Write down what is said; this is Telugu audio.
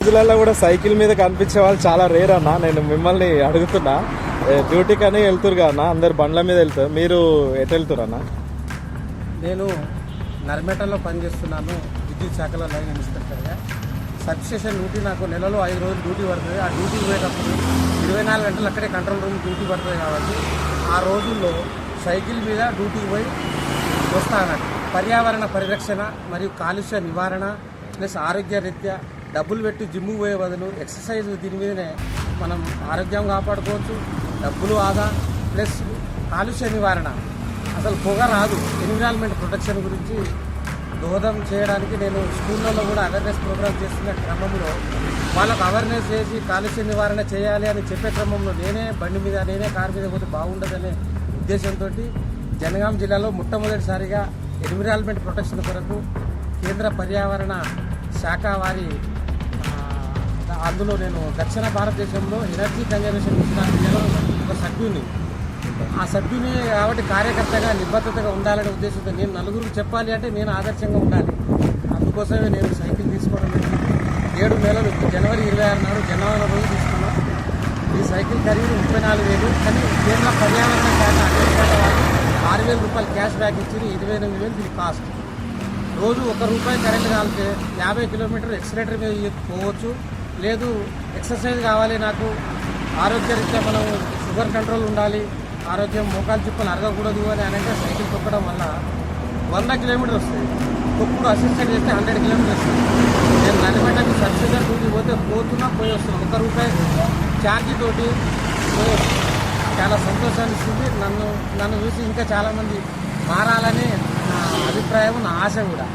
రోజులలో కూడా సైకిల్ మీద కనిపించే వాళ్ళు చాలా రేర్ అన్న. నేను మిమ్మల్ని అడుగుతున్నా. డ్యూటీకి అని వెళ్తురు కదా అందరు బండ్ల మీద వెళ్తారు. మీరు ఎటు వెళ్తురు అన్న? నేను నర్మేటలో పనిచేస్తున్నాను. విద్యుత్ శాఖలో లైన్ ఇన్స్పెక్టర్గా సబ్ స్టేషన్ డ్యూటీ నాకు నెలలో ఐదు రోజులు డ్యూటీ పడుతుంది. ఆ డ్యూటీ పోయేటప్పుడు ఇరవై నాలుగు గంటలు అక్కడే కంట్రోల్ రూమ్ డ్యూటీ పడుతుంది కాబట్టి ఆ రోజుల్లో సైకిల్ మీద డ్యూటీకి పోయి వస్తాను పర్యావరణ పరిరక్షణ మరియు కాలుష్య నివారణ ప్లస్ ఆరోగ్య రీత్యా డబ్బులు పెట్టి జిమ్ము పోయే బదులు ఎక్సర్సైజ్ దీని మీదనే మనం ఆరోగ్యం కాపాడుకోవచ్చు డబ్బులు ఆదా ప్లస్ కాలుష్య నివారణ. అసలు పొగ రాదు. ఎన్విరాన్మెంట్ ప్రొటెక్షన్ గురించి దోహదం చేయడానికి నేను స్కూళ్ళల్లో కూడా అవేర్నెస్ ప్రోగ్రామ్ చేస్తున్న క్రమంలో వాళ్ళకు అవేర్నెస్ చేసి కాలుష్య నివారణ చేయాలి అని చెప్పే క్రమంలో నేనే బండి మీద నేనే కారు మీద పోతే బాగుండదనే ఉద్దేశంతో జనగాం జిల్లాలో మొట్టమొదటిసారిగా ఎన్విరాన్మెంట్ ప్రొటెక్షన్ కొరకు కేంద్ర పర్యావరణ శాఖ వారి అందులో నేను దక్షిణ భారతదేశంలో ఎనర్జీ కన్జర్వేషన్ మిషన్ ఒక సభ్యుని ఆ సభ్యుని కాబట్టి కార్యకర్తగా నిబద్ధతగా ఉండాలనే ఉద్దేశంతో నేను నలుగురికి చెప్పాలి అంటే నేను ఆదర్శంగా ఉండాలి. అందుకోసమే నేను సైకిల్ తీసుకోవడం ఏడు నెలలు జనవరి ఇరవై ఆరు నాడు జనవరి రోజు తీసుకున్నాం. ఈ సైకిల్ ఖరీదు ముప్పై నాలుగు వేలు. కానీ కేంద్ర పర్యావరణ శాఖ ఆరు వేల రూపాయలు క్యాష్ బ్యాక్ ఇచ్చి ఇరవై ఎనిమిది వేలు దీని కాస్ట్. రోజు ఒక రూపాయి కరెంట్ కాలితే యాభై కిలోమీటర్ ఎక్సలేటర్ మీద పోవచ్చు. లేదు ఎక్సర్సైజ్ కావాలి నాకు. ఆరోగ్యరీత్యా మనం షుగర్ కంట్రోల్ ఉండాలి. ఆరోగ్యం మోకాలు చిప్పలు అరగకూడదు అని అంటే సైకిల్ తొక్కడం వల్ల వంద కిలోమీటర్లు వస్తుంది తొక్కుడు అసిస్టెంట్ చేస్తే హండ్రెడ్ కిలోమీటర్స్ వస్తుంది నేను నడిపెట్టకి సబ్సిడీ డ్యూటీ పోతే పోతున్నా పోయి వస్తున్నాను ఒక రూపాయి ఛార్జీ తోటి పోయి చాలా సంతోషాన్ని ఇస్తుంది. నన్ను నన్ను చూసి ఇంకా చాలామంది మారాలని నా అభిప్రాయం నా ఆశ కూడా.